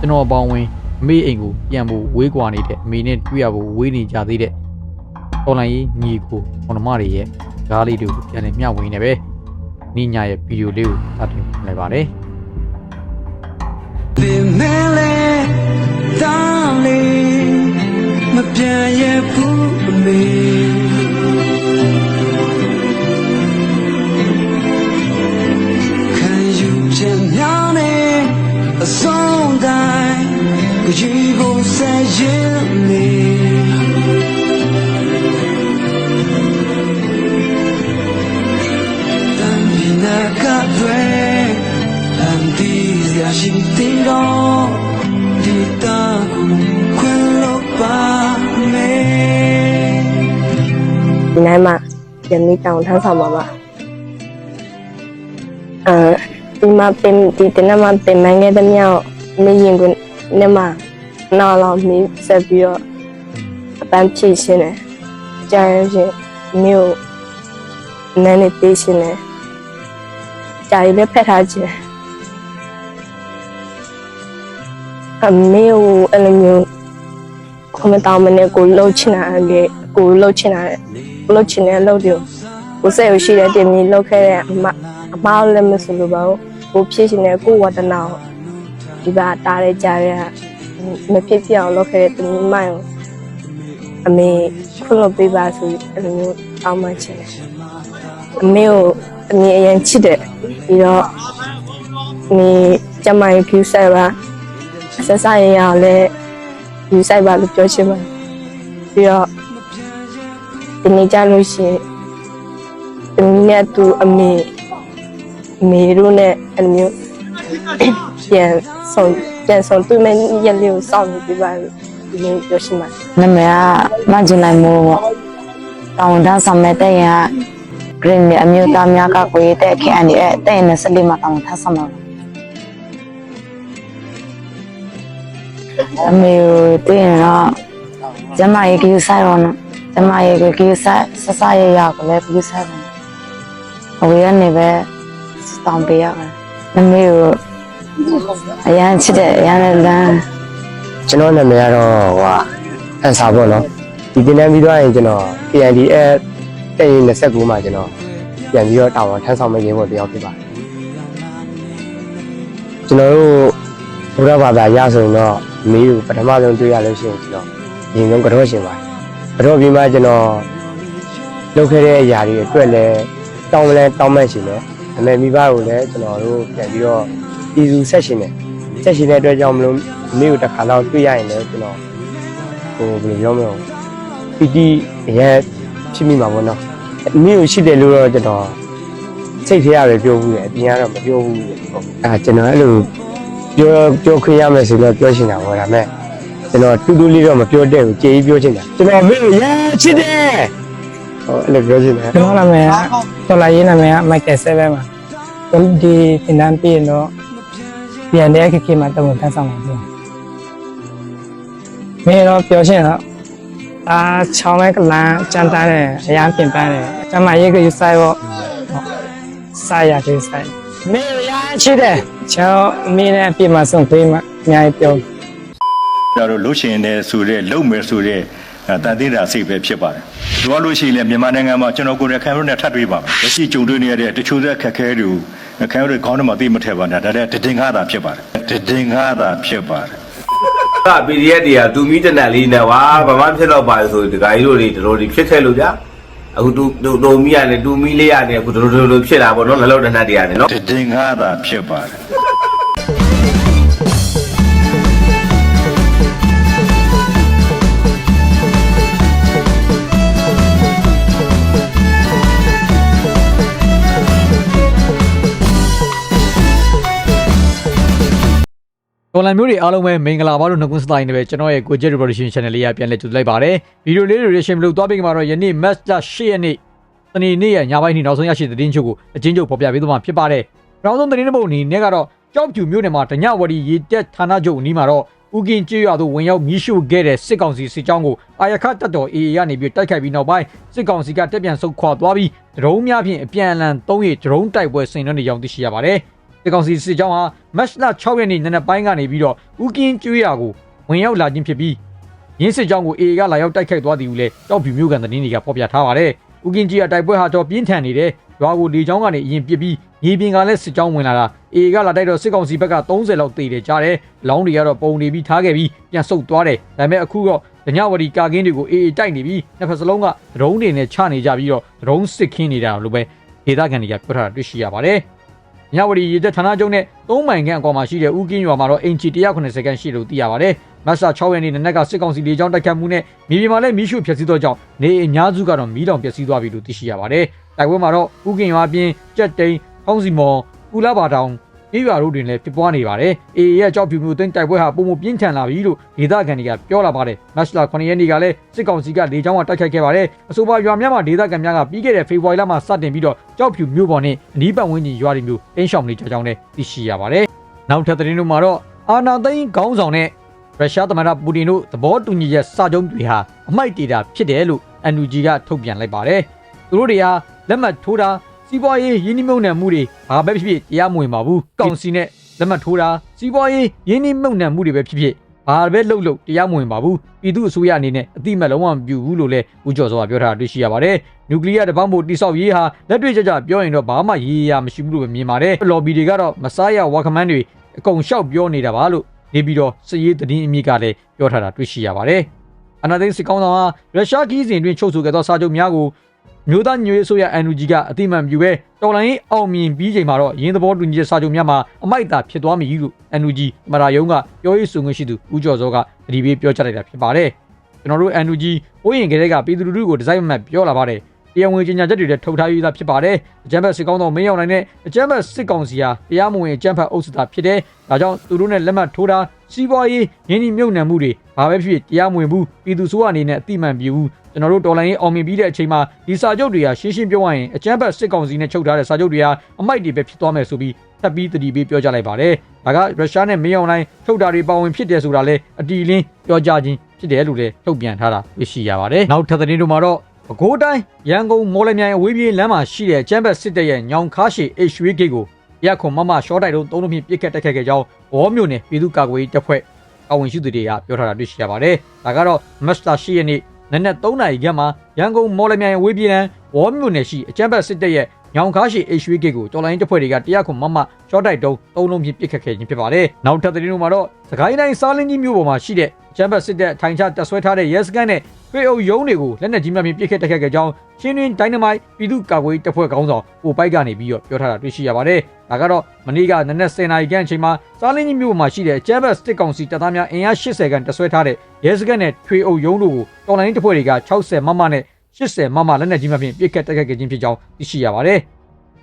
ကျွန်တော်အပေါင်းဝင်အမေအိမ်ကိုပြန်ဖို့ဝေးကွာနေတဲ့အမေနဲ့တွေ့ရဖို့ဝေးနေကြသေးတဲ့တော်လိုင်းကြီးညီကိုမောင်နှမတွေရဲ့ကားလေးတွေကိုပြန်လည်မျှဝေနေပဲနိညာရဲ့ဗီဒီယိုလေးကိုစတင်လိုက်ပါတယ်ပင်မဲလေတောင်းလေမပြန်ရဘူးအမေ ကြည်ကိုဆက်ရင်နေတန်ဒီနာကတွေ Andilia scintillo di tagu quello pa me ဒီနိုင်မှာပြန်ပြီးတောင်းထမ်းဆောင်ပါပါအဲဒီမှာပင်ဒီတနမှာပင်မငယ်တဲ့မြောက်နေရင်ကနဲ့မှာ နာလောင်မီးဆက်ပြီးတော့အပန်းဖြည့်ရှင်းတယ်ကြာရင်ချင်းမြို့နန်းနေပေးရှင်းတယ်ကြာရင်လည်းဖက်ထားခြင်းအမေကိုအဲ့လိုမျိုးခမတောင်းမနဲ့ကိုလှုပ်ချင်တာလေကိုလှုပ်ချင်တာလေလှုပ်ချင်တဲ့အလုပ်တွေကိုစိတ်ရရှိတဲ့တင်ပြီးလှုပ်ခဲ့တဲ့အမအမားလည်းမဆိုလို့ပါဘူးကိုဖြစ်ရှင်တဲ့ကိုဝတ္တနာကိုဒီပါတားရကြရ မဖြစ်ဖြစ်အောင်လုပ်ခဲ့တဲ့တင်မိုင်းကိုအမေခွင့်လို့ပေးပါဆိုပြီးအဲ့လိုမျိုးတောင်းမှချင်တယ်အမေကိုအမေအရင်ချစ်တယ်ပြီးတော့နေကျမရဲ့ view ဆက်ပါဆက်ဆက်ရရအောင်လဲယူဆိုင်ပါလို့ပြောချင်ပါတယ်ပြီးတော့ဒီနေ့ကြလို့ရှိရင်ဒီနေ့သူအမေအမေတို့နဲ့အဲ့လိုမျိုးပြန်ဆောင် ပြန်ဆောင်တွေ့မဲ့ရက်လေးကိုစောင့်နေပြပါလို့ဒီနေ့ပြောချင်ပါတယ်နာမည်ကမကျင်နိုင်မိုးပေါ့တောင်တန်းဆောင်မဲ့တဲ့ရင်ကဂရင်းနဲ့အမျိုးသားများကကိုရတဲ့ခင်အနေနဲ့တဲ့ရင်နဲ့ဆက်လေးမှာတောင်ထမ်းဆောင်မှာပါအမေကိုတွေ့ရင်တော့ကျမရဲ့ကိစ္စရောနော်ကျမရဲ့ကိစ္စဆဆရရကိုလည်းကိစ္စပါအဝေးကနေပဲတောင်းပေးရတယ်အမေကို အရန်ချစ်တဲ့အရန်လည်းလမ်းကျွန်တော်နာမည်ကတော့ဟိုဟာအန်ဆာပေါ့နော်ဒီတင်တန်းပြီးသွားရင်ကျွန်တော် KNDF တဲ့ရင်29မှာကျွန်တော်ပြန်ပြီးတော့တာဝန်ထမ်းဆောင်မယ့်ရေးဖို့တယောက်ဖြစ်ပါတယ်ကျွန်တော်တို့ဘုရားဘာသာရဆိုရင်တော့မီးကိုပထမဆုံးတွေ့ရလို့ရှိရင်ကျွန်တော်ရင်ဆုံးကတော့ရှင်ပါတယ်ကတော့ပြီးမှကျွန်တော်လုပ်ခဲ့တဲ့အရာတွေအတွက်လည်းတောင်းမလဲတောင်းမှန်ရှင်တယ်အမေမိဘကိုလည်းကျွန်တော်တို့ပြန်ပြီးတော့ ပြည်သူဆက်ရှင်တယ်ဆက်ရှင်တဲ့အတွက်ကြောင့်မလို့မီးကိုတစ်ခါတော့တွေ့ရရင်လည်းကျွန်တော်ဟိုဘယ်လိုပြောမလဲပီတီအရင်ဖြစ်မိမှာပေါ့နော်မီးကိုရှိတယ်လို့တော့ကျွန်တော်စိတ်ထဲရပဲပြောဘူးလေအပြင်ကတော့မပြောဘူးလေဟုတ်အဲကျွန်တော်အဲ့လိုပြောပြောခွင့်ရမယ်ဆိုတော့ပြောချင်တာပေါ့ဒါပေမဲ့ကျွန်တော်တူတူလေးတော့မပြောတဲ့ဘူးကြေးကြီးပြောချင်တာကျွန်တော်မင်းကိုရချစ်တယ်ဟိုအဲ့လိုပြောချင်တယ်ကျွန်တော်နာမည်ကတော်လာရေးနာမည်ကမိုက်ကယ်7ပါဒီသင်တန်းပြီးရင်တော့ ပြန်တဲ့အခက်အခဲမှာတုံ့ပြန်ဆောင်ပါပြန်မင်းတော့ပြောရှင်းတော့အာချောင်းမဲ့ကလန်ကြမ်းသားတယ်အရန်ပြင်ပန်းတယ်ကျမရေးကယူဆိုင်ပေါ့စာရကယူဆိုင်မင်းရချစ်တယ်ချောင်းမင်းနဲ့ပြင်မှာဆုံးပေးမှအများကြီးပြောကျွန်တော်တို့လှုပ်ရှင်နေဆိုတဲ့လုံမယ်ဆိုတဲ့အဲတန်သေးတာစိတ်ပဲဖြစ်ပါတယ်။လိုအပ်လို့ရှိရင်လည်းမြန်မာနိုင်ငံမှာကျွန်တော်ကိုယ်တိုင်ခံရတဲ့ထပ်တွေ့ပါမယ်။လက်ရှိကြုံတွေ့နေရတဲ့တချို့သက်ခက်ခဲတွေကို ခံရတဲ့ခေါင်းထဲမှာသိမထည့်ပါနဲ့ဒါတဲ့တည်ငါတာဖြစ်ပါတယ်။တည်ငါတာဖြစ်ပါတယ်။က PDF တွေကတူမီတနက်လေးနဲ့ဝါဘာမှဖြစ်တော့ပါလေဆိုဒီကကြီးတို့တွေတို့တွေဖြစ်ခဲ့လို့ဗျာအခုတူတူတူမီရတယ်တူမီလေးရတယ်အခုတို့တို့တို့ဖြစ်တာပေါ့နော်လက်လုံးတနက်တွေရတယ်နော်တည်ငါတာဖြစ်ပါတယ် တော်လန်မျိုးတွေအားလုံးပဲမင်္ဂလာပါလို့နှုတ်ခွန်းစတိုင်းနေပဲကျွန်တော်ရဲ့ Gojet Revolution Channel လေးကပြန်လည်ကြိုဆိုလိုက်ပါတယ်ဗီဒီယိုလေးတွေ reaction မလို့သွားပြီးကြမှာတော့ယနေ့ match 8ရက်နေ့တနေ့နေ့ရညပိုင်းနေ့နောက်ဆုံးရရှိတဲ့သတင်းချုပ်ကိုအချင်းချုပ်ဖော်ပြပေးသွားမှာဖြစ်ပါတယ်နောက်ဆုံးသတင်းတစ်ပုဒ်အနေနဲ့ကတော့ကြောက်ဖြူမြို့နယ်မှာတညဝရီရေတက်ဌာနချုပ်အနီးမှာတော့ဦးကင်ကျွရွာသို့ဝင်ရောက်မီးရှို့ခဲ့တဲ့စစ်ကောင်စီစစ်ကြောင်းကိုအာရခတပ်တော် AA ကနေပြီးတိုက်ခိုက်ပြီးနောက်ပိုင်းစစ်ကောင်စီကတက်ပြန်ဆုတ်ခွာသွားပြီးဒရုန်းများဖြင့်အပြန်အလှန်သုံးရဒရုန်းတိုက်ပွဲဆင်နွှဲနေကြောင်းသိရှိရပါတယ် စစ်ကောင်စီစစ်ကြောင်းဟာမတ်လ6ရက်နေ့နနက်ပိုင်းကနေပြီးတော့ဦးကင်းကျွေးရကိုဝင်ရောက်လာခြင်းဖြစ်ပြီးရင်းစစ်ကြောင်းကို AA ကလာရောက်တိုက်ခိုက်သွားသည်ဟုလည်းတောက်ဖြူမျိုးကန်သတင်းတွေကဖော်ပြထားပါတယ်။ဦးကင်းကြီးကတိုက်ပွဲဟာတော့ပြင်းထန်နေတယ်။ရွာကိုလေကြောင်းကနေအရင်ပစ်ပြီးမြေပြင်ကလည်းစစ်ကြောင်းဝင်လာတာ AA ကလာတိုက်တော့စစ်ကောင်စီဘက်က30လောက်တေတယ်ကြားတယ်။လောင်းတွေကတော့ပုံနေပြီးထားခဲ့ပြီးပြန်ဆုတ်သွားတယ်။ဒါပေမဲ့အခုတော့ဒညဝတီကာကင်းတွေကို AA တိုက်နေပြီးနှစ်ဖက်စလုံးကဒရုန်းတွေနဲ့ချနေကြပြီးတော့ဒရုန်းစစ်ခင်းနေတာလို့ပဲဒေသခံတွေကပြောထားတာတွေ့ရှိရပါတယ်။ မြဝတီရေတပ်ဌာနချုပ်နဲ့၃မိုင်ခန့်အကွာမှာရှိတဲ့ဦးကင်းရွာမှာတော့အင်ချီ190ခန့်ရှိလို့သိရပါတယ်။မတ်လ6ရက်နေ့နနက်ကစစ်ကောင်စီလေကြောင်းတိုက်ခတ်မှုနဲ့မြေပြင်မှာလည်းမီးရှို့ဖျက်ဆီးသောကြောင့်နေအိမ်အများစုကတော့မီးလောင်ပျက်စီးသွားပြီလို့သိရှိရပါတယ်။တိုက်ပွဲမှာတော့ဦးကင်းရွာအပြင်ကြက်တိန်၊ဟောင်းစီမော်၊ပူလာပါတောင် ပြည်ရွာတို့တွင်လည်းဖြစ်ပွားနေပါတယ်။ AA ရဲ့ကြောက်ဖြူမျိုးသိန်းတိုက်ပွဲဟာပုံမပြင်းထန်လာပြီလို့ဒေသခံတွေကပြောလာပါတယ်။မတ်လ9ရက်နေ့ကလည်းစစ်ကောင်စီကလေကြောင်းကတိုက်ခိုက်ခဲ့ပါတယ်။အဆိုပါရွာများမှာဒေသခံများကပြီးခဲ့တဲ့ဖေဖော်ဝါရီလမှာစတင်ပြီးတော့ကြောက်ဖြူမျိုးပေါ်နဲ့အနီးပတ်ဝန်းကျင်ရွာတွေမျိုးတင်းရှောင်နေကြကြောင်းလည်းသိရှိရပါတယ်။နောက်ထပ်သတင်းတို့မှာတော့အာနာသိန်းခေါင်းဆောင်နဲ့ရုရှားသမ္မတပူတင်တို့သဘောတူညီချက်စာချုပ်တွေဟာအမိုက်တေတာဖြစ်တယ်လို့ NUG ကထုတ်ပြန်လိုက်ပါတယ်။သူတို့တွေဟာလက်မှတ်ထိုးတာ စီးပွားရေးရင်းနှီးမြှုပ်နှံမှုတွေဘာပဲဖြစ်ဖြစ်တရားမဝင်ပါဘူး။ကောင်စီနဲ့လက်မှတ်ထိုးတာစီးပွားရေးရင်းနှီးမြှုပ်နှံမှုတွေပဲဖြစ်ဖြစ်ဘာပဲလုပ်လို့တရားမဝင်ပါဘူး။ပြည်သူအစိုးရအနေနဲ့အတိအမှတ်လုံးဝမပြုဘူးလို့လည်းဦးကျော်စောကပြောထားတာတွေ့ရှိရပါတယ်။နျူကလ িয়ার တပေါင်းဖို့တိစောက်ရေးဟာလက်တွေ့ကျကျပြောရင်တော့ဘာမှရေးရမရှိဘူးလို့ပဲမြင်ပါတယ်။လော်ဘီတွေကတော့မစားရဝါကမန်းတွေအကုန်လျှောက်ပြောနေတာပါလို့နေပြီးတော့စည်ရေးသတင်းအမြင့်ကလည်းပြောထားတာတွေ့ရှိရပါတယ်။အနာသိန်းစစ်ကောင်းဆောင်ဟာရုရှားကြီးစဉ်တွင်ချုပ်ဆိုခဲ့သောစာချုပ်များကို မျိုးသားညွေဆိုရ NUG ကအတိအမှန်ပြုပဲတော်လိုင်းရေးအောင်မြင်ပြီးချိန်မှာတော့ရင်းသဘောတူညီချက်စာချုပ်များမှာအမိုက်တာဖြစ်သွားမည်လို့ NUG မရာယုံကပြောရေးဆိုခွင့်ရှိသူဦးကျော်စောကတတိပေးပြောကြားလိုက်တာဖြစ်ပါတယ်။ကျွန်တော်တို့ NUG ဘိုးရင်ကလေးကပြည်သူလူထုကိုဒီဇိုင်းမှတ်ပြောလာပါတယ်။တရားဝင်ကြေညာချက်တွေလည်းထုတ်ထားပြီးသားဖြစ်ပါတယ်။အကြမ်းဖက်စစ်ကောင်းတော်မင်းရောက်နိုင်တဲ့အကြမ်းဖက်စစ်ကောင်စီဟာတရားမဝင်အကြမ်းဖက်အုပ်စုသားဖြစ်တယ်။ဒါကြောင့်သူတို့နဲ့လက်မှတ်ထိုးတာ စီးပွားရေးရင်းနှီးမြှုပ်နှံမှုတွေဘာပဲဖြစ်ဖြစ်တရားမဝင်ဘူးပြည်သူဆိုးအနေနဲ့အတိအမှန်ပြဘူးကျွန်တော်တို့တော်လိုင်းရေးအောင်မြင်ပြီးတဲ့အချိန်မှာဒီစာချုပ်တွေဟာရှင်းရှင်းပြောရရင်အကြမ်းဖက်စစ်ကောင်စီနဲ့ချုပ်ထားတဲ့စာချုပ်တွေဟာအမိုက်တွေပဲဖြစ်သွားမယ်ဆိုပြီးထပ်ပြီးတတိပေးပြောကြားလိုက်ပါတယ်။ဒါကရုရှားနဲ့မင်းအောင်လိုင်းထုတ်တာတွေပါဝင်ဖြစ်တယ်ဆိုတာလဲအတီလင်းပြောကြားခြင်းဖြစ်တယ်လို့လည်းထုတ်ပြန်ထားတာတွေ့ရှိရပါတယ်။နောက်ထပ်သတင်းတို့မှာတော့ပဲခူးတိုင်းရန်ကုန်မော်လမြိုင်အဝေးပြေးလမ်းမှာရှိတဲ့ကျမ်းဘတ်စစ်တပ်ရဲ့ညောင်ခါရှည် HV ဂိတ်ကိုရက်ခွန်မမရှော့တိုက်တို့သုံးလုံးဖြင့်ပြစ်ခတ်တိုက်ခတ်ခဲ့ကြောင်း ဘောမျိုးနဲ့ပြည်သူ့ကာကွယ်ရေးတပ်ဖွဲ့အဝင်ရှိသူတွေကပြောထားတာတွေ့ရှိရပါတယ်။ဒါကတော့မတ်လ10ရက်နေ့နနက်3နာရီခန့်မှာရန်ကုန်မော်လမြိုင်အဝေးပြေးလမ်းဘောမျိုးနယ်ရှိအကျမ်းဘတ်စစ်တပ်ရဲ့ညောင်ခါရှည် HV ဂိတ်ကိုတော်လိုင်းတပ်ဖွဲ့တွေကတရားခွန်မမရှော့တိုက်တုံးသုံးလုံးဖြင့်ပြစ်ခတ်ခဲ့ခြင်းဖြစ်ပါတယ်။နောက်ထပ်သတင်းတို့မှာတော့စကိုင်းတိုင်းစားလင်းကြီးမြို့ပေါ်မှာရှိတဲ့ကျမ်းဘတ်စစ်တပ်ထိုင်ချတပ်ဆွဲထားတဲ့ရဲစခန်းနဲ့ ဖေအုပ်ယုံတွေကိုလက်နက်ကြီးများဖြင့်ပြစ်ခတ်တိုက်ခတ်ခဲ့ကြောင်းချင်းတွင်ဒိုင်းနမိုက်ပြည်သူ့ကာကွယ်ရေးတပ်ဖွဲ့ခေါင်းဆောင်ပိုပိုက်ကနေပြီးတော့ပြောထားတာတွေ့ရှိရပါတယ်။ဒါကတော့မနေ့ကနနက်10:00နာရီခန့်အချိန်မှာစားလင်းကြီးမြို့ပေါ်မှာရှိတဲ့ကျမ်းဘတ်စစ်ကောင်စီတပ်သားများအင်အား80ခန့်တပ်ဆွဲထားတဲ့ရဲစခန်းနဲ့ထွေအုပ်ယုံတို့ကိုတော်လိုင်းတပ်ဖွဲ့တွေက60မမနဲ့80မမလက်နက်ကြီးများဖြင့်ပြစ်ခတ်တိုက်ခတ်ခဲ့ခြင်းဖြစ်ကြောင်းသိရှိရပါတယ်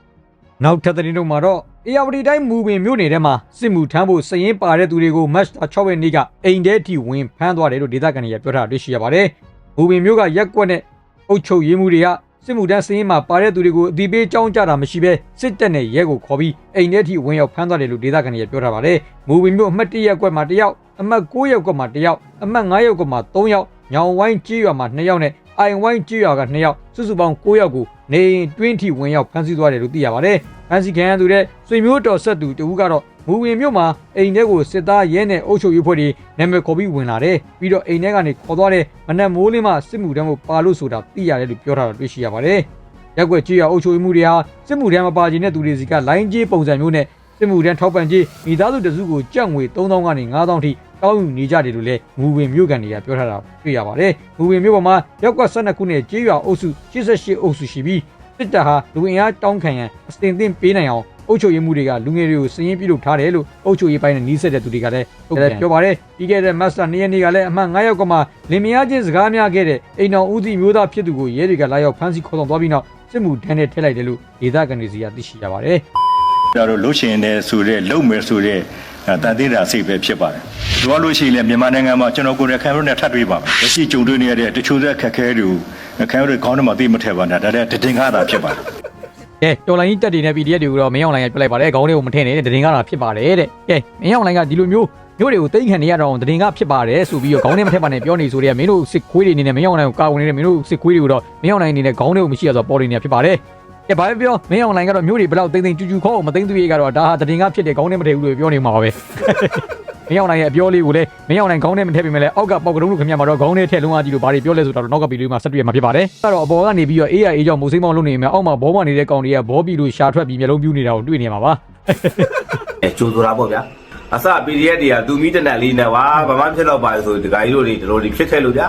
။နောက်ထပ်သတင်းတို့မှာတော့အေယာဝတီတိုင်းမူပင်မြို့နယ်ထဲမှာစစ်မှုထမ်းဖို့စည်ရင်ပါတဲ့သူတွေကိုမတ်6ရက်နေ့ကအိမ်ထဲထိဝင်ဖမ်းသွားတယ်လို့ဒေသခံတွေကပြောထားတာတွေ့ရှိရပါတယ်။ မူပင်မြို့ကရက်ကွက်နဲ့အုပ်ချုပ်ရေးမှုတွေကစစ်မှုထမ်းစည်ရင်မှာပါတဲ့သူတွေကိုအတိပေးကြောင်းကြတာမရှိဘဲစစ်တပ်နဲ့ရဲကိုခေါ်ပြီးအိမ်ထဲထိဝင်ရောက်ဖမ်းသွားတယ်လို့ဒေသခံတွေကပြောထားပါတယ်။မူပင်မြို့အမှတ်1ရက်ကွက်မှာ1ယောက်အမှတ်9ရက်ကွက်မှာ1ယောက်အမှတ်9ရက်ကွက်မှာ3ယောက်ညောင်ဝိုင်းကြေးရွာမှာ2ယောက်နဲ့အိုင်ဝိုင်းကြေးရွာက2ယောက်စုစုပေါင်း9ယောက်ကိုနေအိမ်တွင်းထိဝင်ရောက်ဖမ်းဆီးသွားတယ်လို့သိရပါတယ်။ဖမ်းဆီးခံရသူတဲ့ဆွေမျိုးတော်ဆက်သူတဦးကတော့ မူဝင်မြို့မှာအိမ်ထဲကိုစစ်သားရဲနဲ့အုပ်ချုပ်ရေးဖွဲ့တွေနာမည်ခေါ်ပြီးဝင်လာတယ်။ပြီးတော့အိမ်ထဲကနေခေါ်သွားတဲ့မနက်မိုးလင်းမှစစ်မှုတန်းကိုပါလို့ဆိုတာသိရတယ်လို့ပြောထားတာတွေ့ရှိရပါတယ်။ရက်ွက်ကြေးရွာအုပ်ချုပ်ရေးမှုတွေဟာစစ်မှုတန်းမပါခြင်းတဲ့သူတွေစီကလိုင်းကြေးပုံစံမျိုးနဲ့စစ်မှုတန်းထောက်ပံ့ကြေးမိသားစုတစုကိုကြက်ငွေ3000ကနေ9000ထိတောင်းယူနေကြတယ်လို့လည်းမူဝင်မြို့ကန်တွေကပြောထားတာတွေ့ရပါတယ်။မူဝင်မြို့ပေါ်မှာရက်ကွက်12ခုနဲ့ကြေးရွာအုပ်စု88အုပ်စုရှိပြီးစစ်တပ်ဟာလူဝင်အားတောင်းခံရန်အစတင်သင့်ပေးနိုင်အောင် အုပ်ချုပ်ရေးမှုတွေကလူငယ်တွေကိုစည်ရင်ပြုလုပ်ထားတယ်လို့အုပ်ချုပ်ရေးပိုင်းနဲ့နှီးဆက်တဲ့သူတွေကလည်းထုတ်ပြန်ပြောပါတယ်။ပြီးခဲ့တဲ့မတ်လ2ရက်နေ့ကလည်းအမှတ်9ရောက်ကမှလင်မယားချင်းစကားများခဲ့တဲ့အိမ်တော်ဦးစီးမျိုးသားဖြစ်သူကိုရဲတွေကလာရောက်ဖမ်းဆီးခေါ်ဆောင်သွားပြီးနောက်စစ်မှုထမ်းနဲ့ထည့်လိုက်တယ်လို့ဒေသခံတွေစီကသိရှိရပါတယ်။ကျွန်တော်တို့လှုပ်ရှင်တဲ့ဆိုတဲ့လုံမယ်ဆိုတဲ့တန်သေးတာစိတ်ပဲဖြစ်ပါတယ်။ဒီလိုလို့ရှိရင်လည်းမြန်မာနိုင်ငံမှာကျွန်တော်ကိုယ်တိုင်ခံရတဲ့ထပ်တွေ့ပါမယ်။လက်ရှိကြုံတွေ့နေရတဲ့တချို့သက်ခက်ခဲတွေကိုခံရတဲ့ခေါင်းထဲမှာသိမထည့်ပါနဲ့ဒါလည်းတည်ငါတာဖြစ်ပါတယ်။ ကဲတော်လိုင်းကြီးတက်တွေနဲ့ PDF တွေကိုတော့မင်းအောင်လိုင်းကပြလိုက်ပါတယ်ခေါင်းလေးကိုမထည့်နဲ့တဲ့တင်ကားတာဖြစ်ပါတယ်တဲ့ကဲမင်းအောင်လိုင်းကဒီလိုမျိုးမျိုးတွေကိုတိတ်ခံနေရတော့တင်ကားဖြစ်ပါတယ်ဆိုပြီးတော့ခေါင်းလေးမထည့်ပါနဲ့ပြောနေဆိုတဲ့မင်းတို့စစ်ခွေးတွေအနေနဲ့မင်းအောင်လိုင်းကိုကာကွယ်နေတဲ့မင်းတို့စစ်ခွေးတွေကိုတော့မင်းအောင်လိုင်းအနေနဲ့ခေါင်းလေးကိုမရှိရဆိုပေါ်နေနေဖြစ်ပါတယ်ကဲဘာပဲပြောမင်းအောင်လိုင်းကတော့မျိုးတွေဘယ်တော့တိမ့်တိမ့်ကျူကျူခေါအောင်မသိမ့်သူရေးကတော့ဒါဟာတည်ငါဖြစ်တယ်ခေါင်းနဲ့မထည့်ဘူးလို့ပြောနေမှာပါပဲ မင်းအောင်လိုင်းရဲ့အပြောလေးကိုလည်းမင်းအောင်လိုင်းခေါင်းနဲ့မထည့်ပေမဲ့လည်းအောက်ကပေါက်ကတုံးလို့ခင်ဗျာမှာတော့ခေါင်းနဲ့ထည့်လုံးဝကြည့်လို့ဘာတွေပြောလဲဆိုတော့နောက်ကပီလေးမှာဆက်တွေ့ရမှာဖြစ်ပါတယ်အဲ့တော့အပေါ်ကနေပြီးတော့ AI ကြောင့်မိုးစိမ့်မောင်းလုပ်နေမယ်အောက်မှာဘောမနေတဲ့ကောင်တွေကဘောပီလို့ရှာထွက်ပြီးမျက်လုံးပြူးနေတာကိုတွေ့နေမှာပါအဲကျိုးဆိုတာပေါ့ဗျာအစ PDF တွေကသူမီတနက်လေးနဲ့ဝါဘာမှဖြစ်တော့ပါဆိုဒီဂိုင်းတို့တွေဒီလိုတွေဖြစ်ခဲ့လို့ဗျာ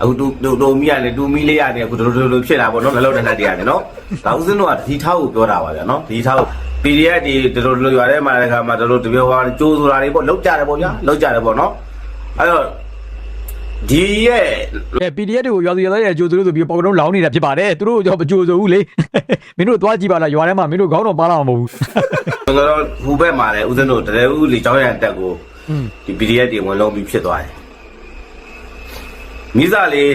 အခုတူတူတူမီရတယ်တူမီလေးရတယ်အခုတို့တို့လိုဖြစ်တာပေါ့နော်ငလုံးတနက်တွေရတယ်နော်ဒါဥစဉ်တော့ဒီထားကိုပြောတာပါဗျာနော်ဒီထားကို PDF တွေဒီလိုလိုရွာထဲမှာတဲ့ခါမှာတို့တပြောပါကျိုးဆိုတာတွေပေါ့လောက်ကြတယ်ပေါ့ဗျာလောက်ကြတယ်ပေါ့နော်အဲ့တော့ဒီရဲ့ကဲ PDF တွေကိုရွာသူရွာသားတွေကြိုးသူလို့ဆိုပြီးပေါက်ကတုံးလောင်းနေတာဖြစ်ပါတယ်သူတို့ကြောင့်မကြိုးဆိုဘူးလေမင်းတို့သွားကြည့်ပါလားရွာထဲမှာမင်းတို့ခေါင်းတော့ပါလာမှာမဟုတ်ဘူးကျွန်တော်တို့ဟိုဘက်မှာလည်းဥစဉ်တို့တရဦးလေချောင်းရံတက်ကိုอืมဒီ PDF တွေဝင်လုံးပြီးဖြစ်သွားတယ် မိစားလေး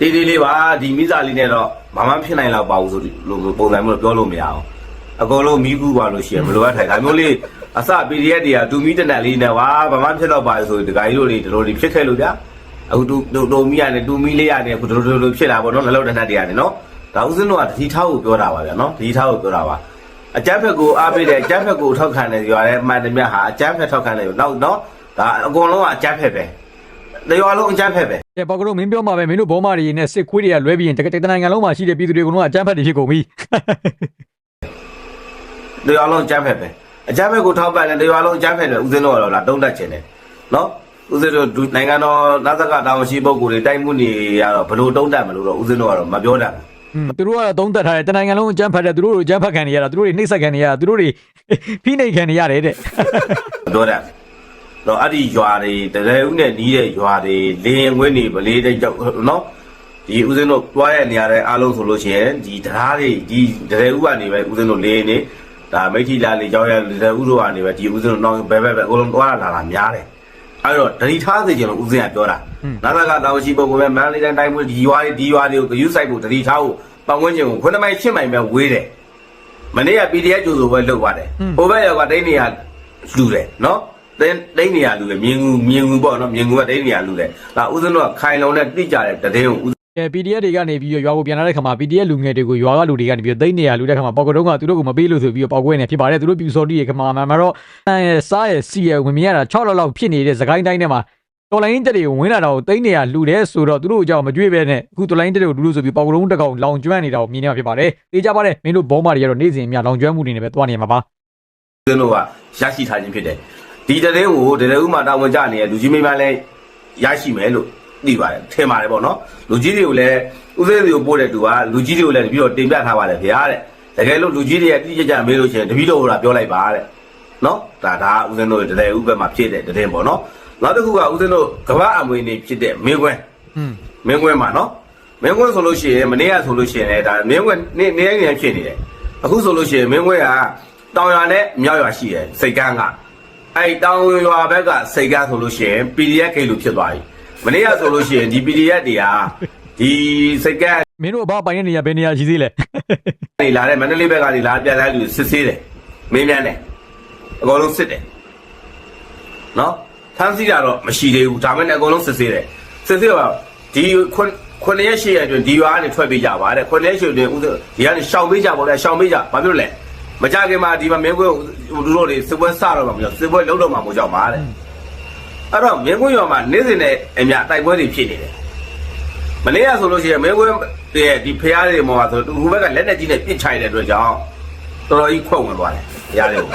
တေးသေးလေးပါဒီမိစားလေးနဲ့တော့ဘာမှဖြစ်နိုင်တော့ပါဘူးဆိုလို့ပုံစံမျိုးပြောလို့မရအောင်အကုန်လုံးမိကူပါလို့ရှိရင်မလိုအပ်ထိုင်ဒါမျိုးလေးအစ PDF တွေကတူမီတနက်လေးနဲ့ပါဘာမှဖြစ်တော့ပါဆိုဒီဂိုင်းတို့တွေဒီလိုတွေဖြစ်ခဲ့လို့ဗျာအခုတူတူမီရတယ်တူမီလေးရတယ်အခုဒီလိုလိုဖြစ်တာပေါ့နော်ငလုံးတနက်တွေရတယ်နော်ဒါဥစဉ်တော့တတိထားကိုပြောတာပါဗျာနော်တတိထားကိုပြောတာပါအကြမ်းဖက်ကိုအားပေးတယ်အကြမ်းဖက်ကိုထောက်ခံတယ်ရွာထဲမှန်တယ်မြတ်ဟာအကြမ်းဖက်ထောက်ခံတယ်နောက်တော့ဒါအကုန်လုံးကအကြမ်းဖက်ပဲ တရွာလုံးအကြမ်းဖက်ပဲကဲပေါက်ကတုံးမင်းပြောမှာပဲမင်းတို့ဘောမာတွေနဲ့စစ်ခွေးတွေကလွဲပြီးရင်တကယ်တနိုင်ငံလုံးမှာရှိတဲ့ပြည်သူတွေကတော့အကြမ်းဖက်တွေဖြစ်ကုန်ပြီတရွာလုံးအကြမ်းဖက်ပဲအကြမ်းဖက်ကိုထောက်ပံ့တယ်တရွာလုံးအကြမ်းဖက်တယ်ဦးစင်းတို့ကတော့လာတုံးတက်ခြင်းတယ်နော်ဦးစင်းတို့နိုင်ငံတော်နာဇကတာဝန်ရှိပုဂ္ဂိုလ်တွေတိုက်မှုနေရတော့ဘလို့တုံးတက်မလို့တော့ဦးစင်းတို့ကတော့မပြောတတ်ဘူးอืมသူတို့ကတော့သုံးသက်ထားတယ်တနိုင်ငံလုံးအကြမ်းဖက်တယ်သူတို့တို့အကြမ်းဖက်ခံနေရတာသူတို့တွေနှိပ်စက်ခံနေရတာသူတို့တွေဖိနှိပ်ခံနေရတယ်တဲ့မပြောတတ် တော့အဲ့ဒီရွာတွေတရဦးနဲ့နီးတဲ့ရွာတွေလင်းဝင်းနေဗလေးတဲ့ကြောက်နော်ဒီဦးစင်းတို့တွားရနေရတဲ့အားလုံးဆိုလို့ရှိရင်ဒီတရားတွေဒီတရဦးကနေပဲဦးစင်းတို့လင်းနေဒါမိထီလာလေကြောင်းရတရဦးတို့ကနေပဲဒီဦးစင်းတို့နောက်ဘဲဘဲပဲအကုန်လုံးတွားလာတာများတယ်အဲ့တော့ဒဏိထားစေကျွန်တော်ဦးစင်းကပြောတာနာသာကတာဝရှိပုဂ္ဂိုလ်ပဲမန္တလေးတိုင်းတိုင်းမှုဒီရွာတွေဒီရွာတွေကိုဂယူးဆိုင်ဖို့ဒဏိထားဖို့ပတ်ဝန်းကျင်ကိုခုနှစ်မိုင်ရှစ်မိုင်ပဲဝေးတယ်မနေ့က PDF ကြိုဆိုပွဲလုပ်ပါတယ်ဟိုဘက်ရောက်ကဒိန်းနေရလူတယ်နော် တင်းတိတ်နေရလူလေမြင်ငူမြင်ငူပေါ့နော်မြင်ငူကတိတ်နေရလူလေဒါဥစဉ်တော့ခိုင်လုံနဲ့တိကြတဲ့တည်င်းကိုကဲ PDF တွေကနေပြီးတော့ရွာကိုပြန်လာတဲ့ခါမှာ PDF လူငယ်တွေကိုရွာကလူတွေကနေပြီးတော့သိနေရလူတဲ့ခါမှာပေါက်ကတုံးကသူတို့ကိုမပေးလို့ဆိုပြီးတော့ပေါက်ကွဲနေဖြစ်ပါတယ်သူတို့ပြူစော်တီးရဲ့ခါမှာမှန်မှန်တော့တန်ရဲ့စားရဲ့စီရဲ့ဝင်မြင်ရတာ6လောက်လောက်ဖြစ်နေတဲ့သခိုင်းတိုင်းထဲမှာတော်လိုင်းတက်တွေကိုဝင်လာတာကိုသိနေရလူတဲ့ဆိုတော့သူတို့အကြောင်းမကြွေးပဲနဲ့အခုတော်လိုင်းတက်တွေကိုလူလို့ဆိုပြီးပေါက်ကတုံးတစ်ကောင်လောင်ကျွမ်းနေတာကိုမြင်နေမှာဖြစ်ပါတယ်သိကြပါတယ်မင်းတို့ဘောမာတွေကတော့နေ့စဉ်အများလောင်ကျွမ်းမှုတွေနဲ့ပဲတွားနေမှာပါဥစဉ်တို့ကရရှိထားခြင်းဖြစ်တယ် ဒီတည်င်းကိုတည်င်းဥမှာတာဝန်ကြနေတဲ့လူကြီးမိန်းမလည်းရရှိမယ်လို့သိပါတယ်ထင်ပါတယ်ပေါ့နော်လူကြီးတွေကိုလည်းဥစဉ်တွေကိုပို့တဲ့သူကလူကြီးတွေကိုလည်းပြီးတော့တင်ပြထားပါတယ်ခင်ဗျာတဲ့တကယ်လို့လူကြီးတွေရဲ့တိကျကျမေးလို့ရှိရင်တပည့်တော်ကပြောလိုက်ပါတဲ့နော်ဒါဒါဥစဉ်တို့တည်င်းဥဘက်မှာဖြစ်တဲ့တည်င်းပေါ့နော်နောက်တစ်ခုကဥစဉ်တို့ကမ္ဘာအမွေနေဖြစ်တဲ့မင်းကွန်းอืมမင်းကွင်းမှာနော်မင်းကွင်းဆိုလို့ရှိရင်မနေ့ကဆိုလို့ရှိရင်လည်းဒါမင်းကွင်းနေ့နေ့နေ့ဖြစ်နေတယ်အခုဆိုလို့ရှိရင်မင်းကွင်းကတောင်ရွာနဲ့မြောက်ရွာရှိတယ်စိတ်ကန်းက အဲ့တောင်ရွာဘက်ကစိတ်ကန်းဆိုလို့ရှိရင် PDF ကိလူဖြစ်သွားပြီမနေ့ကဆိုလို့ရှိရင်ဒီ PDF တွေကဒီစိတ်ကန်းမင်းတို့အဘပိုင်တဲ့နေရာဘယ်နေရာရှိသေးလဲနေလာတဲ့မန္တလေးဘက်ကနေလာပြန်လာလူစစ်ဆေးတယ်မင်းများနဲ့အကုန်လုံးစစ်တယ်နော်ဖမ်းဆီးတာတော့မရှိသေးဘူးဒါမဲ့လည်းအကုန်လုံးစစ်ဆေးတယ်စစ်ဆေးတော့ဒီခွန်းခွန်းရက်ရှေ့ရအတွင်းဒီရွာကနေထွက်ပြေးကြပါတဲ့ခွန်းရက်ရှေ့အတွင်းဦးဒီကနေရှောင်ပေးကြပါလေရှောင်ပေးကြဘာဖြစ်လို့လဲ မကြခင်မှာဒီမှာမင်းကွင်းလူတို့တွေစစ်ပွဲစတော့မှာမလို့စစ်ပွဲလုံးတော့မှာမဟုတ်ကြောက်ပါတဲ့အဲ့တော့မင်းကွင်းရွာမှာနေ့စဉ်နဲ့အမြတိုက်ပွဲတွေဖြစ်နေတယ်မနေ့ကဆိုလို့ရှိရင်မင်းကွင်းရဲ့ဒီဖျားတွေမှာဆိုသူဟိုဘက်ကလက်နဲ့ကြီးနဲ့ပစ်ချိုင်တဲ့အတွက်ကြောင့်တော်တော်ကြီးခွက်ဝင်သွားတယ်ဖျားတွေကို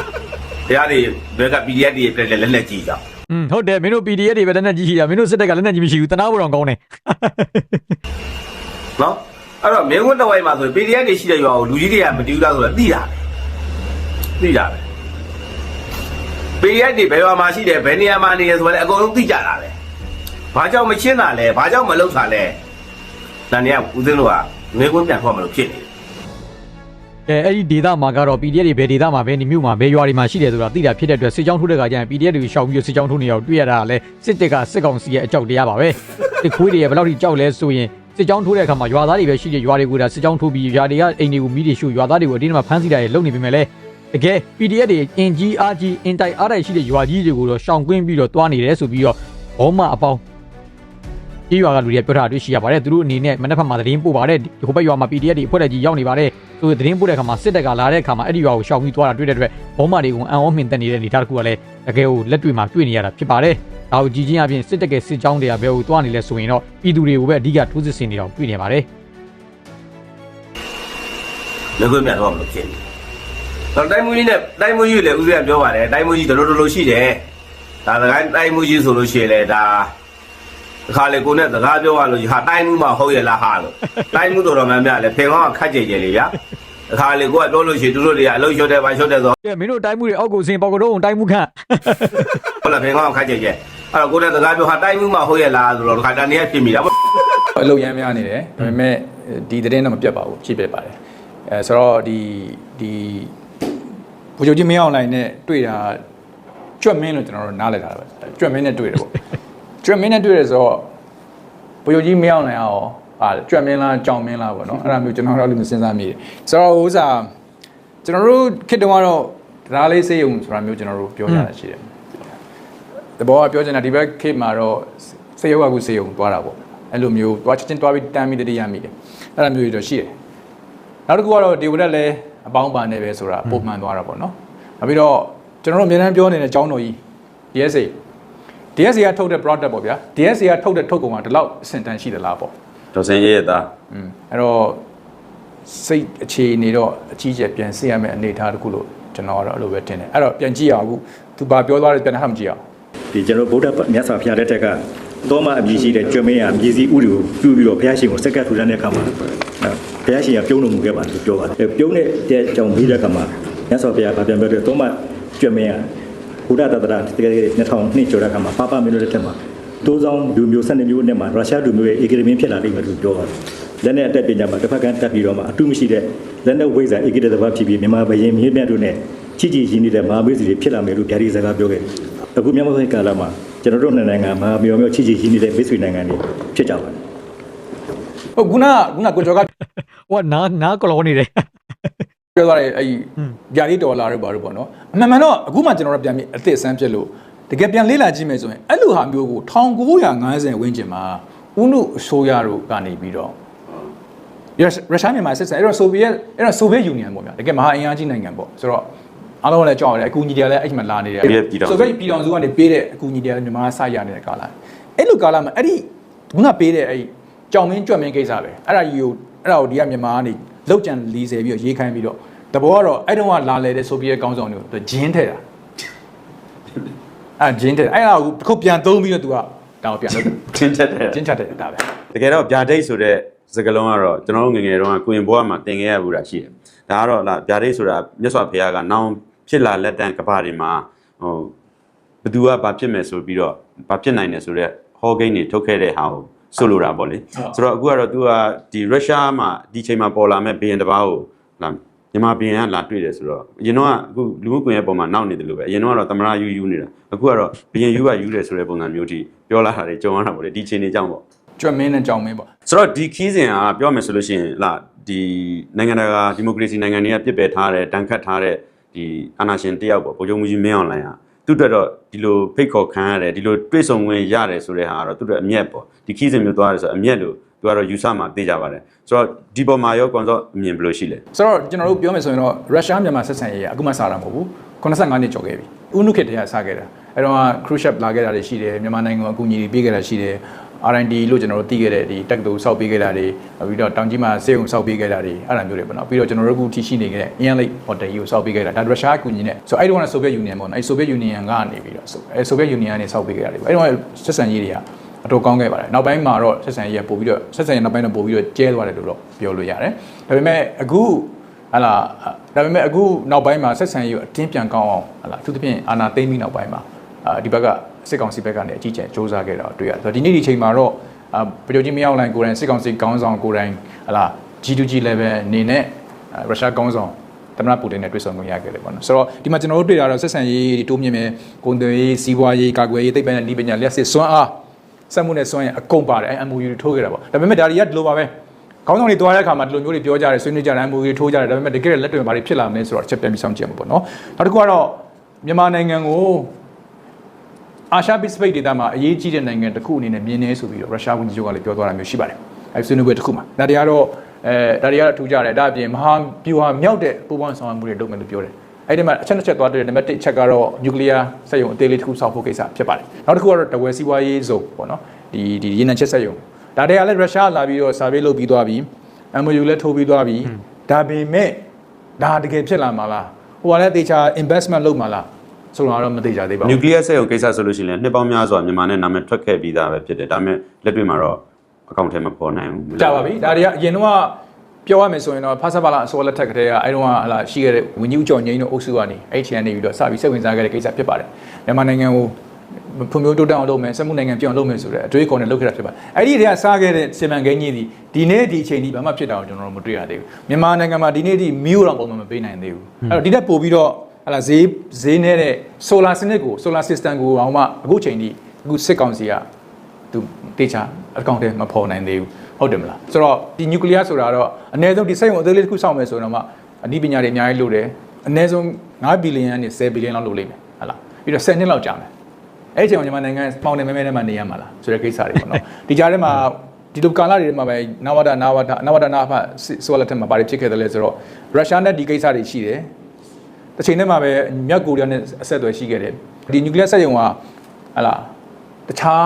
ဖျားတွေဘက်က PDF တွေပြလက်လက်နဲ့ကြီးကြောင့်อืมဟုတ်တယ်မင်းတို့ PDF တွေပဲလက်နက်ကြီးရှိတာမင်းတို့စစ်တပ်ကလက်နက်ကြီးမရှိဘူးတနာဖို့တော့ကောင်းတယ်နော်အဲ့တော့မင်းကွန်းတဝိုင်းမှာဆိုရင် PDF တွေရှိတဲ့ရွာကိုလူကြီးတွေကမတူလားဆိုတော့သိတာပဲ သိတာပဲ PDF တွေဘယ်ရွာမှာရှိတယ်ဘယ်နေရာမှာနေရဆိုတော့လည်းအကုန်လုံးသိကြတာပဲဘာကြောင့်မချင်းတာလဲဘာကြောင့်မလုပ်တာလဲဒါနေကဦးစင်းတို့ကငွေကွန်းပြန်ခေါ်မလို့ဖြစ်နေတယ်အဲအဲ့ဒီဒေတာမှာကတော့ PDF တွေဘယ်ဒေတာမှာဘယ်နေမြို့မှာဘယ်ရွာတွေမှာရှိတယ်ဆိုတာသိတာဖြစ်တဲ့အတွက်စစ်ကြောင်းထိုးတဲ့ခါကျရင် PDF တွေရှောင်ပြီးတော့စစ်ကြောင်းထိုးနေအောင်တွေ့ရတာကလည်းစစ်တပ်ကစစ်ကောင်စီရဲ့အကြောက်တရားပါပဲစစ်ခွေးတွေရဲ့ဘယ်လောက်ထိကြောက်လဲဆိုရင်စစ်ကြောင်းထိုးတဲ့အခါမှာရွာသားတွေပဲရှိတဲ့ရွာတွေကိုဒါစစ်ကြောင်းထိုးပြီးရွာတွေကအိမ်တွေကိုမိတွေရှုရွာသားတွေကိုအတင်းအမှာဖမ်းဆီးတာတွေလုပ်နေပေမဲ့လည်း တကယ် PDF တွေအင်ကြီးအားကြီးအင်တိုက်အားတိုက်ရှိတဲ့ရွာကြီးတွေကိုတော့ရှောင်ကွင်းပြီးတော့တွားနေတယ်ဆိုပြီးတော့ဘောမအပေါင်းကြီးရွာကလူတွေပြောထားတွေ့ရှိရပါတယ်သူတို့အနေနဲ့မနေ့ဖက်မှာသတင်းပို့ပါတယ်ဒီဟိုဘက်ရွာမှာ PDF တွေအဖွဲ့ကြီးရောက်နေပါတယ်သူသတင်းပို့တဲ့အခါမှာစစ်တပ်ကလာတဲ့အခါမှာအဲ့ဒီရွာကိုရှောင်ပြီးသွားတာတွေ့တဲ့အတွက်ဘုံမာတွေကိုအံ့ဩမှင်သက်နေတဲ့အနေအထားတစ်ခုကလည်းတကယ်ကိုလက်တွေ့မှာတွေ့နေရတာဖြစ်ပါတယ်ဒါကိုကြည်ချင်းအပြင်စစ်တပ်ကစစ်ကြောင်းတွေကဘယ်ကိုသွားနေလဲဆိုရင်တော့ပြည်သူတွေကိုပဲအဓိကထိုးစစ်ဆင်နေတော့တွေ့နေပါတယ်လက်ခွင့်မြတ်တော့မလို့ဖြစ်နေ တော့တိုင်းမူကြီးနဲ့တိုင်းမူကြီးလည်းဦးဇင်းကပြောပါတယ်တိုင်းမူကြီးတော်တော်တော်ရှိတယ်ဒါစကိုင်းတိုင်းမူကြီးဆိုလို့ရှိရင်လေဒါအခါလေကိုနဲ့စကားပြောရလို့ဟာတိုင်းမူမှာဟုတ်ရဲ့လားဟာလို့တိုင်းမူတော်တော်များများလည်းဖင်ကောင်းခတ်ကြဲကြဲလေးဗျာအခါလေကိုကပြောလို့ရှိရင်သူတို့တွေကအလုံးလျှော့တယ်ပါလျှော့တယ်ဆိုကဲမင်းတို့တိုင်းမှုတွေအောက်ကိုစင်ပေါကတော့တိုင်းမှုခန့်ဟုတ်လားဖင်ကောင်းခတ်ကြဲကြဲအဲ့တော့ကိုနဲ့စကားပြောဟာတိုင်းမူမှာဟုတ်ရဲ့လားဆိုတော့ခါတန်းနေရဖြစ်မိတာပေါ့အလုပ်ရမ်းများနေတယ်ဒါပေမဲ့ဒီသတင်းတော့မပြတ်ပါဘူးဖြစ်ပြပါတယ်အဲဆိုတော့ဒီဒီ ဘူဂျိုကြီးမင်းအောင်လိုင်းနဲ့တွေ့တာကြွက်မင်းလို့ကျွန်တော်တို့နားလည်တာပဲကြွက်မင်းနဲ့တွေ့တယ်ပေါ့ကြွက်မင်းနဲ့တွေ့တယ်ဆိုတော့ဘူဂျိုကြီးမင်းအောင်လိုင်းအောင်ဟာကြွက်မင်းလားကြောင်မင်းလားပေါ့နော်အဲ့ဒါမျိုးကျွန်တော်တို့လည်းမစဉ်းစားမိတယ်ဆိုတော့ဥစားကျွန်တော်တို့ခေတ္တကတော့ဒါလေးစေးုံဆိုတာမျိုးကျွန်တော်တို့ပြောကြတာရှိတယ်တဘောကပြောချင်တာဒီဘက်ခေတ်မှာတော့စေရုပ်ကခုစေရုံသွားတာပေါ့အဲ့လိုမျိုးသွားချင်းချင်းသွားပြီးတမ်းပြီးတတိယမိတယ်အဲ့လိုမျိုးတွေတော့ရှိတယ်နောက်တစ်ခုကတော့ဒီဝရက်လည်း အပေါင်းပါနေပဲဆိုတာပုံမှန်သွားတာပေါ့နော်နောက်ပြီးတော့ကျွန်တော်တို့အများအားပြောနေတဲ့အကြောင်းတော်ကြီး DSA DSA ကထုတ်တဲ့ product ပေါ့ဗျာ DSA ကထုတ်တဲ့ထုတ်ကုန်ကဒီလောက်အဆင့်တန်းရှိသလားပေါ့ဒေါ်စင်ရဲ့သားอืมအဲ့တော့စိတ်အခြေအနေတော့အကြီးကျယ်ပြန်စစ်ရမယ့်အနေအထားတစ်ခုလို့ကျွန်တော်ကတော့အဲ့လိုပဲတင်တယ်အဲ့တော့ပြန်ကြည့်ရအောင်အခုသူဘာပြောသွားလဲပြန်ထားမှကြည့်အောင်ဒီကျွန်တော်ဗုဒ္ဓမြတ်စွာဘုရားတဲ့တက်ကသောမအမည်ရှိတဲ့ကျွမ်းမင်းရမြည်စည်းဥတွေကိုပြုပြီးတော့ဘုရားရှင်ကိုစက္ကပ်ထူထမ်းတဲ့အခါမှာ ဘုရားရှင်ကပြုံးတော်မူခဲ့ပါတယ်လို့ပြောပါတယ်ပြုံးတဲ့ကြောင့်ပြီးတဲ့အခါမှာမြတ်စွာဘုရားကပြန်ပြောတယ်သောမကျွမ်းမင်းရဘုရားတတရာတကယ်2000နှစ်ကျော်တဲ့အခါမှာပပမင်းတို့တဲ့တက်မှာတိုးဆောင်လူမျိုး12မျိုးနဲ့မှာရုရှားလူမျိုးရဲ့အေဂရမင်းဖြစ်လာလိမ့်မယ်လို့ပြောပါတယ်လက်နဲ့အတက်ပညာမှာတစ်ဖက်ကတက်ပြီးတော့မှအတုမရှိတဲ့လက်နဲ့ဝိဇ္ဇာအေဂရတဘာဖြစ်ပြီးမြန်မာဘရင်မြင်းမြတ်တို့နဲ့ချစ်ကြည်ရင်းနေတဲ့မဟာမိတ်ဆွေတွေဖြစ်လာမယ်လို့ဗျာဒီစကားပြောခဲ့တယ်အခုမြန်မာပြည်ကာလမှာကျွန်တော်တို့နှစ်နိုင်ငံမှာမြော်မြော်ချစ်ချစ်ရင်းနေတဲ့မိတ်ဆွေနိုင်ငံတွေဖြစ်ကြပါတယ်ဟုတ်ခုနကခုနကကိုကျော်က ဟိုကနားနားကလောနေတယ်ပြောသွားတယ်အဲ့ဒီဗျာလေးဒေါ်လာတွေပါတော့ပေါ့နော်အမှန်မှန်တော့အခုမှကျွန်တော်တို့ပြန်ပြီးအသစ်အဆန်းဖြစ်လို့တကယ်ပြန်လေးလာကြည့်မယ်ဆိုရင်အဲ့လိုဟာမျိုးကို1950ဝန်းကျင်မှာဥနုအစိုးရတို့ကနေပြီးတော့ရုရှားမြန်မာဆက်ဆံအဲ့တော့ဆိုဗီယက်အဲ့တော့ဆိုဗီယက်ယူနီယံပေါ့ဗျာတကယ်မဟာအင်အားကြီးနိုင်ငံပေါ့ဆိုတော့အားလုံးလည်းကြောက်ရတယ်အကူအညီတွေလည်းအဲ့ဒီမှာလာနေတယ်ဆိုဗီယက်ပြည်တော်စုကနေပေးတဲ့အကူအညီတွေလည်းမြန်မာစရနေတဲ့ကာလအဲ့လိုကာလမှာအဲ့ဒီခုနပေးတဲ့အဲ့ဒီကြောင်မင်းကြွက်မင်းကိစ္စပဲအဲ့ဒါကြီးကို အဲ့ဒါကိုဒီကမြန်မာကနေလောက်ကြံ40ပြီးတော့ရေးခိုင်းပြီးတော့တဘောကတော့အဲ့တုန်းကလာလေတဲ့ဆိုဗီယက်ကောင်းဆောင်တွေကိုဂျင်းထဲတာအဲ့ဂျင်းထဲအဲ့ဒါကိုခုပြန်သုံးပြီးတော့ तू ကတောင်းပြန်လို့ချင်းချက်တဲ့ဂျင်းချက်တဲ့ဒါပဲတကယ်တော့ဗျာဒိတ်ဆိုတဲ့စကားလုံးကတော့ကျွန်တော်တို့ငယ်ငယ်တုန်းကကိုရင်ဘွားမှာတင်ခဲ့ရဘူးတာရှိတယ်ဒါကတော့လာဗျာဒိတ်ဆိုတာမြတ်စွာဘုရားကနောင်ဖြစ်လာလက်တန်ကပ္ပတွေမှာဟိုဘသူကဘာဖြစ်မယ်ဆိုပြီးတော့ဘာဖြစ်နိုင်တယ်ဆိုတော့ဟောကိန်းတွေထုတ်ခဲ့တဲ့ဟာကို ဆိုလိုတာပေါ့လေဆိုတော့အခုကတော့ तू ကဒီရုရှားမှာဒီချိန်မှာပေါ်လာမဲ့ဘီယန်တစ်ပါးကိုလာမြန်မာဘီယန်ကလာတွေ့တယ်ဆိုတော့အရင်တော့အခုလူမှုကွန်ရက်ပေါ်မှာနောက်နေတယ်လို့ပဲအရင်တော့ကတော့သမရယူယူနေတာအခုကတော့ဘီယန်ယူကယူတယ်ဆိုတဲ့ပုံစံမျိုးထိပြောလာတာတွေကြုံရတာပေါ့လေဒီချိန်နေကြောင်းပေါ့ကြွက်မင်းနဲ့ကြောင်မင်းပေါ့ဆိုတော့ဒီခီးစဉ်ကပြောမယ်ဆိုလို့ရှိရင်လာဒီနိုင်ငံတကာဒီမိုကရေစီနိုင်ငံတွေကပြစ်ပယ်ထားတဲ့တန်ခတ်ထားတဲ့ဒီအာဏာရှင်တယောက်ပေါ့ဗိုလ်ချုပ်မူကြီးမင်းအောင်လှိုင်ဟာ သူ့အတွက်တော့ဒီလိုဖိတ်ခေါ်ခံရတယ်ဒီလိုတွေ့ဆုံဝင်ရတယ်ဆိုတဲ့ဟာကတော့သူ့အတွက်အမျက်ပေါ့ဒီခီးစဉ်မျိုးသွားရတယ်ဆိုတော့အမျက်လို့သူကတော့ယူဆမှာသိကြပါတယ်ဆိုတော့ဒီပေါ်မှာရောကွန်စော့အမြင်ဘယ်လိုရှိလဲဆိုတော့ကျွန်တော်တို့ပြောမယ်ဆိုရင်တော့ရုရှားမြန်မာဆက်ဆံရေးကအခုမှစတာမဟုတ်ဘူး85နှစ်ကျော်ခဲ့ပြီဥနုခေတ်တည်းကစခဲ့တာအဲ့တော့ခရူရှပ်လာခဲ့တာတွေရှိတယ်မြန်မာနိုင်ငံကိုအကူအညီတွေပေးခဲ့တာရှိတယ် R&D လို့ကျွန်တော်တို့သိခဲ့တဲ့ဒီတက္ကသိုလ်စောက်ပေးခဲ့တာတွေပြီးတော့တောင်ကြီးမှာစေုံစောက်ပေးခဲ့တာတွေအဲ့ဒါမျိုးတွေပေါ့နော်ပြီးတော့ကျွန်တော်တို့အခုထိရှိနေခဲ့တဲ့အင်လိတ်ဟိုတယ်ကြီးကိုစောက်ပေးခဲ့တာဒါရုရှားအကူအညီနဲ့ဆိုတော့အဲ့ဒီကတော့ဆိုဗီယက်ယူနီယံပေါ့နော်အဲ့ဆိုဗီယက်ယူနီယံကနေပြီးတော့အဲ့ဆိုဗီယက်ယူနီယံကနေစောက်ပေးခဲ့တာတွေပေါ့အဲ့တော့ဆက်ဆံရေးတွေကအတော်ကောင်းခဲ့ပါတယ်နောက်ပိုင်းမှာတော့ဆက်ဆံရေးကပို့ပြီးတော့ဆက်ဆံရေးနောက်ပိုင်းတော့ပို့ပြီးတော့ကျဲသွားတယ်လို့တော့ပြောလို့ရတယ်ဒါပေမဲ့အခုဟလာဒါပေမဲ့အခုနောက်ပိုင်းမှာဆက်ဆံရေးကိုအတင်းပြန်ကောင်းအောင်ဟလာအထူးသဖြင့်အာနာသိမ့်ပြီးနောက်ပိုင်းမှာအာဒီဘက်က စစ်ကောင်စီဘက်ကနေအကြီးကျယ်စ조사ခဲ့တာကိုတွေ့ရတယ်ဆိုတော့ဒီနေ့ဒီချိန်မှာတော့အာပကြိုကြီးမရောက်လိုက်ကိုယ်တိုင်စစ်ကောင်စီကောင်းဆောင်ကိုယ်တိုင်ဟလာ G2G level အနေနဲ့ရုရှားကောင်းဆောင်သမ္မတပူတင်နဲ့တွေ့ဆုံခွင့်ရခဲ့တယ်ပေါ့နော်ဆိုတော့ဒီမှာကျွန်တော်တို့တွေ့တာတော့ဆက်ဆံရေးတွေတိုးမြင့်မယ်ကုန်သွယ်ရေးစီးပွားရေးကာကွယ်ရေးသိပ္ပံနဲ့ဤပညာလျှက်စစ်စွမ်းအားစက်မှုနဲ့စွမ်းရင်အကုန်ပါတယ်အဲ MOU တွေထိုးခဲ့တာပေါ့ဒါပေမဲ့ဒါတွေကဒီလိုပါပဲခေါင်းဆောင်တွေတွားတဲ့အခါမှာဒီလိုမျိုးတွေပြောကြတယ်ဆွေးနွေးကြတယ် MOU တွေထိုးကြတယ်ဒါပေမဲ့တကယ်လက်တွေ့မှာဘာတွေဖြစ်လာမလဲဆိုတော့ချက်ပြန်ပြီးစောင့်ကြည့်ရမှာပေါ့နော်နောက်တစ်ခုကတော့မြန်မာနိုင်ငံကို အာရှပစိဖိတ်ဒေသမှာအရေးကြီးတဲ့နိုင်ငံတစ်ခုအနေနဲ့မြင်နေဆိုပြီးတော့ရုရှားဝန်ကြီးချုပ်ကလည်းပြောသွားတာမျိုးရှိပါတယ်အဲဆွေးနွေးပွဲတစ်ခုမှာဒါတွေကတော့အဲဒါတွေကတော့ထူးကြတယ်ဒါအပြင်မဟာပြူဟာမြောက်တဲ့ပူးပေါင်းဆောင်ရွက်မှုတွေလုပ်မယ်လို့ပြောတယ်အဲ့ဒီမှာအချက်တစ်ချက်သွားတယ်နံပါတ်1ချက်ကတော့နျူကလ িয়ার စက်ရုံအသေးလေးတစ်ခုဆောက်ဖို့ကိစ္စဖြစ်ပါတယ်နောက်တစ်ခုကတော့တဝယ်စီးပွားရေးစုံပေါ့နော်ဒီဒီရေနံချက်စက်ရုံဒါတွေကလည်းရုရှားလာပြီးတော့ survey လုပ်ပြီးသွားပြီ MOU လည်းထိုးပြီးသွားပြီဒါပေမဲ့ဒါတကယ်ဖြစ်လာမှာလားဟိုကလည်းတေချာ investment လုပ်မှာလား ဆိုတာတော့မသိကြသေးပါဘူးနျူကလ িয়ার စက်ရုံကိစ္စဆိုလို့ရှိရင်လည်းနှစ်ပေါင်းများစွာမြန်မာနဲ့နာမည်ထွက်ခဲ့ပြီးသားပဲဖြစ်တယ်ဒါပေမဲ့လက်တွေ့မှာတော့အကောင့်ထဲမပေါ်နိုင်ဘူးကြပါပြီဒါတွေကအရင်တော့ပြောရမယ်ဆိုရင်တော့ဖာဆာဘာလာအစောလက်ထက်ကတည်းကအဲဒီတော့ဟလာရှိခဲ့တဲ့ဝင်းကြီးကျော်ငိမ့်တို့အုပ်စုကနေအဲ့ချန်နေပြီးတော့စပြီးစိတ်ဝင်စားခဲ့တဲ့ကိစ္စဖြစ်ပါတယ်မြန်မာနိုင်ငံကိုဖွံ့ဖြိုးတိုးတက်အောင်လုပ်မယ်စက်မှုနိုင်ငံပြောင်းလုပ်မယ်ဆိုတဲ့အတွေးခေါ်နဲ့လုပ်ခဲ့တာဖြစ်ပါတယ်အဲ့ဒီတည်းကစားခဲ့တဲ့စီမံကိန်းကြီးဒီဒီနေ့ဒီအချိန်ဒီဘာမှဖြစ်တာကိုကျွန်တော်တို့မတွေ့ရသေးဘူးမြန်မာနိုင်ငံမှာဒီနေ့ဒီမီးတော့ပုံမှန်မပေးနိုင်သေးဘူးအဲ့တော့ဒီတက်ပို့ပြီးတော့ ဟလာဈေးဈေးနေတဲ့ solar စနစ်ကို solar system ကိုအောင်မှအခုချိန်ဒီအခုစစ်ကောင်စီကသူတေချာအကောင့်ထဲမပေါ်နိုင်သေးဘူးဟုတ်တယ်မလားဆိုတော့ဒီနျူကလ িয়ার ဆိုတာတော့အနည်းဆုံးဒီစိတ်ဝင်အသေးလေးတစ်ခုစောင့်မယ်ဆိုရင်တော့မှအနည်းပညာတွေအများကြီးလိုတယ်အနည်းဆုံး9ဘီလီယံနဲ့10ဘီလီယံလောက်လိုလိမ့်မယ်ဟုတ်လားပြီးတော့10နှစ်လောက်ကြာမယ်အဲ့ဒီအချိန်မှာမြန်မာနိုင်ငံပေါင်နေမဲမဲနဲ့မှနေရမှာလားဆိုတဲ့ကိစ္စတွေပေါ့နော်ဒီကြားထဲမှာဒီလိုကာလတွေထဲမှာပဲနဝဒနာဝဒနဝဒနာဖဆိုလက်ထက်မှာပါတယ်ဖြစ်ခဲ့တယ်လဲဆိုတော့ရုရှားနဲ့ဒီကိစ္စတွေရှိတယ် တစ်ချိန်တည်းမှာပဲမြောက်ကိုရီးယားနဲ့အဆက်အသွယ်ရှိခဲ့တယ်ဒီနျူကလ িয়ার စက်ရုံကဟလာတခြား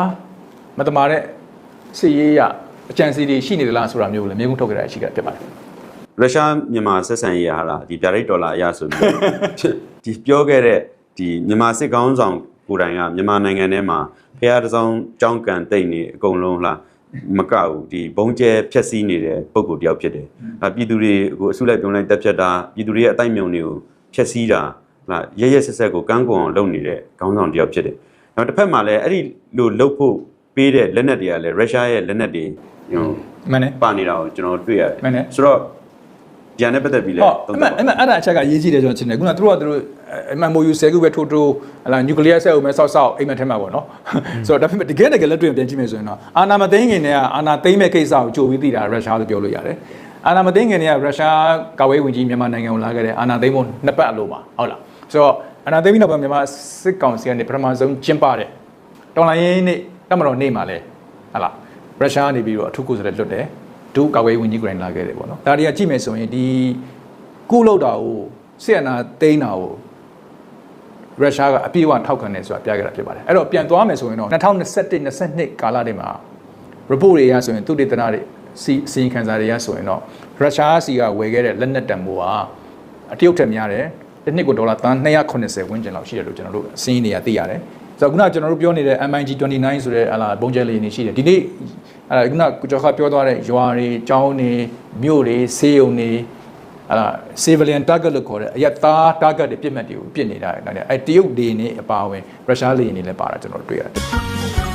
မတမာတဲ့စစ်ရေးရအကြံစီတွေရှိနေသလားဆိုတာမျိုးကိုလည်းမြေကုန်းထုတ်ကြတာရှိကြဖြစ်ပါတယ်ရုရှားမြန်မာဆက်ဆံရေးဟာလားဒီဗျာဒိတ်ဒေါ်လာအရဆိုပြီးဒီပြောခဲ့တဲ့ဒီမြန်မာစစ်ကောင်းဆောင်ကိုယ်တိုင်ကမြန်မာနိုင်ငံထဲမှာဖះတစ်စောင်းကြောင်းကန်တိတ်နေအကုန်လုံးလားမကဘူးဒီဘုံကျဲဖြက်စီးနေတဲ့ပုံကိုတယောက်ဖြစ်တယ်။ဒါပြည်သူတွေကိုအစုလိုက်ပြုံးလိုက်တက်ဖြတ်တာပြည်သူတွေရဲ့အတိုက်မြုံတွေကို ဖြက်စီးတာဟာရရဆက်ဆက်ကိုကန်းကွန်အောင်လုပ်နေတဲ့ကောင်းဆောင်တယောက်ဖြစ်တယ်။နောက်တစ်ဖက်မှာလည်းအဲ့ဒီလိုလှုပ်ဖို့ပေးတဲ့လက်နက်တွေကလည်းရုရှားရဲ့လက်နက်တွေဟိုမှန်တယ်ပါနေတာကိုကျွန်တော်တွေ့ရတယ်မှန်တယ်ဆိုတော့ကြံနဲ့ပတ်သက်ပြီးလဲဟုတ်အမှန်အမှန်အဲ့ဒါအချက်ကရေးကြည့်တယ်ကျွန်တော်ထင်တယ်ခုနကသူတို့ကသူတို့အမှန်မိုယူဆယ်ခုပဲထိုးထိုးဟလာနျူကလ িয়ার ဆက်အုံမဲ့ဆောက်ဆောက်အိမ်မက်ထဲမှာပေါ့နော်ဆိုတော့ဒါပေမဲ့တကယ်တကယ်လက်တွေ့ပြန်ကြည့်မယ်ဆိုရင်တော့အာနာမသိန်းခင်တွေကအာနာသိန်းမဲ့ကိစ္စကိုကြိုပြီးသိတာရုရှားလို့ပြောလို့ရတယ် အာနာမသိန်းခင်တွေကရုရှားကာဝေးဝင်ကြီးမြန်မာနိုင်ငံကိုလာခဲ့တယ်အာနာသိန်းမို့နှစ်ပတ်အလိုမှာဟုတ်လားဆိုတော့အာနာသိန်းပြီးနောက်ပိုင်းမြန်မာစစ်ကောင်စီကနေပထမဆုံးကျင်းပတဲ့တော်လိုင်းရေးနေ့တမတော်နေ့မှာလဲဟလာရုရှားကနေပြီးတော့အထူးကိုယ်စားလှယ်လွတ်တယ်ဒုကာဝေးဝင်ကြီးကိုယ်တိုင်လာခဲ့တယ်ပေါ့နော်ဒါတွေကကြည့်မယ်ဆိုရင်ဒီကုလောက်တာကိုစစ်အာဏာသိမ်းတာကိုရုရှားကအပြည့်အဝထောက်ခံတယ်ဆိုတာပြခဲ့တာဖြစ်ပါတယ်အဲ့တော့ပြန်သွားမယ်ဆိုရင်တော့2021 22ကာလတွေမှာ report တွေအရဆိုရင်သူတေသနာတွေ စီစီရင်ခံစာတွေအရဆိုရင်တော့ရုရှားစီကဝယ်ခဲ့တဲ့လက်နက်တန်ဖိုးကအတရုတ်ထက်များတယ်တစ်နှစ်ကိုဒေါ်လာသန်း280ဝန်းကျင်လောက်ရှိတယ်လို့ကျွန်တော်တို့အစင်းတွေကသိရတယ်ဆိုတော့ခုနကကျွန်တော်တို့ပြောနေတဲ့ MIG 29ဆိုတဲ့ဟလာဘုံကျဲလေးတွေရှိတယ်ဒီနေ့အဲ့ဒါခုနကကိုကျော်ခပြောသွားတဲ့ရွာတွေကျောင်းတွေမြို့တွေဆေးရုံတွေအဲ့ဒါ civilian target လို့ခေါ်တဲ့အရက်သား target တွေပြစ်မှတ်တွေကိုပြစ်နေတာဒါနဲ့အဲတရုတ်တွေနဲ့အပါအဝင်ရုရှားလေတွေနဲ့လည်းပါတာကျွန်တော်တို့တွေ့ရတယ်